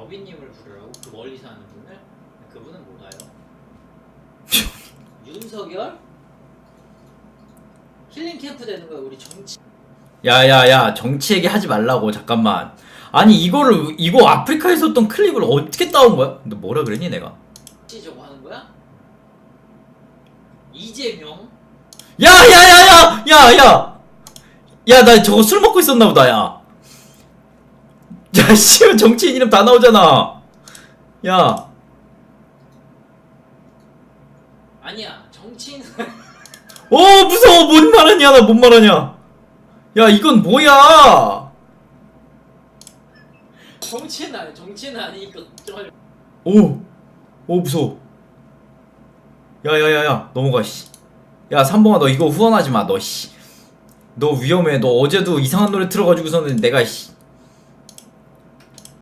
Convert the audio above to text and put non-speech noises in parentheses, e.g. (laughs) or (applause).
여비님을 부르라고 그 멀리 사는 분을 그분은 못 와요. (laughs) 윤석열 힐링 캠프 되는 거야 우리 정치. 야야야 정치 얘기 하지 말라고 잠깐만 아니 이거를 이거 아프리카에서 했던 클립을 어떻게 따온 거야? 근데 뭐라 그랬니 내가? 정치 저거 하는 거야? 이재명 야야야야 야야 야 나 저거 술 먹고 있었나 보다 야. 야 씨발 정치인 이름 다 나오잖아. 야. 아니야 정치인 (laughs) 어 무서워 뭔 말하냐 나 뭔 말하냐. 야 이건 뭐야? 정치인 아니 정치인 아니니까 걱정할. 오. 오 무서워. 야 야 야 야 넘어가 씨. 야 삼봉아 너 이거 후원하지 마 너 씨. 너 위험해 너 어제도 이상한 노래 틀어가지고서는 내가 씨.